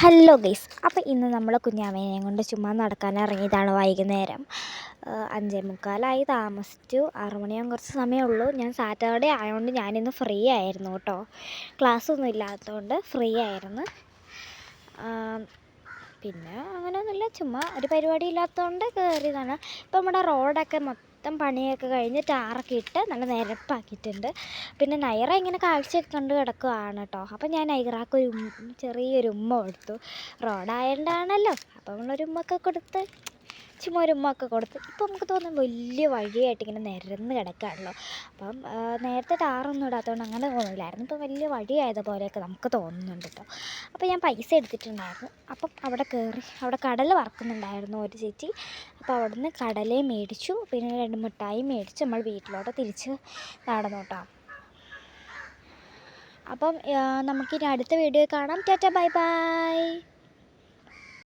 Hello guys അപ്പോൾ ഇന്ന് നമ്മൾ കുഞ്ഞാമേനെയും കൊണ്ട് ചുമ്മാ നടക്കാൻ ഇറങ്ങിയതാണ് വൈകുന്നേരം അഞ്ചേ മുക്കാലായി താമസിച്ചു. ആറുമണിയാകും കുറച്ച് സമയമുള്ളൂ. ഞാൻ സാറ്റർഡേ ആയതുകൊണ്ട് ഞാനിന്ന് ഫ്രീ ആയിരുന്നു കേട്ടോ. ക്ലാസ്സൊന്നും ഇല്ലാത്തതുകൊണ്ട് ഫ്രീ ആയിരുന്നു. പിന്നെ അങ്ങനെയൊന്നുമില്ല. ചുമ്മാ ഒരു പരിപാടി ഇല്ലാത്തതുകൊണ്ട് കയറിയതാണ് ഇപ്പോൾ നമ്മുടെ റോഡൊക്കെ മൊത്തം പണിയൊക്കെ കഴിഞ്ഞ് ടാറൊക്കെ ഇട്ട് നല്ല നിരപ്പാക്കിയിട്ടുണ്ട്. പിന്നെ നൈറ ഇങ്ങനെ കാഴ്ചയൊക്കെ കണ്ട് കിടക്കുകയാണ് കേട്ടോ അപ്പം ഞാൻ നൈറാക്ക് ഒരു ചെറിയൊരു ഉമ്മ കൊടുത്തു. റോഡായതുകൊണ്ടാണല്ലോ അപ്പം നമ്മളൊരു ഉമ്മൊക്കെ കൊടുത്ത് ചുമ്മാ ഒരു ഉമ്മൊക്കെ കൊടുത്ത്. ഇപ്പോൾ നമുക്ക് തോന്നും വലിയ വഴിയായിട്ട് ഇങ്ങനെ നിരന്ന് കിടക്കുകയാണല്ലോ അപ്പം നേരത്തെ ടാറൊന്നും ഇടാത്തതുകൊണ്ട് അങ്ങനെ തോന്നില്ലായിരുന്നു ഇപ്പോൾ വലിയ വഴിയായത് പോലെയൊക്കെ നമുക്ക് തോന്നുന്നുണ്ട് കേട്ടോ അപ്പോൾ ഞാൻ പൈസ എടുത്തിട്ടുണ്ടായിരുന്നു. അപ്പം അവിടെ കയറി അവിടെ കടല വറക്കുന്നുണ്ടായിരുന്നു ഒരു ചേച്ചി. അപ്പോൾ അവിടുന്ന് കടലയും മേടിച്ചു. പിന്നെ രണ്ട് മിഠായി മേടിച്ച് നമ്മൾ വീട്ടിലോട്ട് തിരിച്ച് നടന്നു കേട്ടോ അപ്പം നമുക്കിനി അടുത്ത വീഡിയോ കാണാം. Tata bye bye.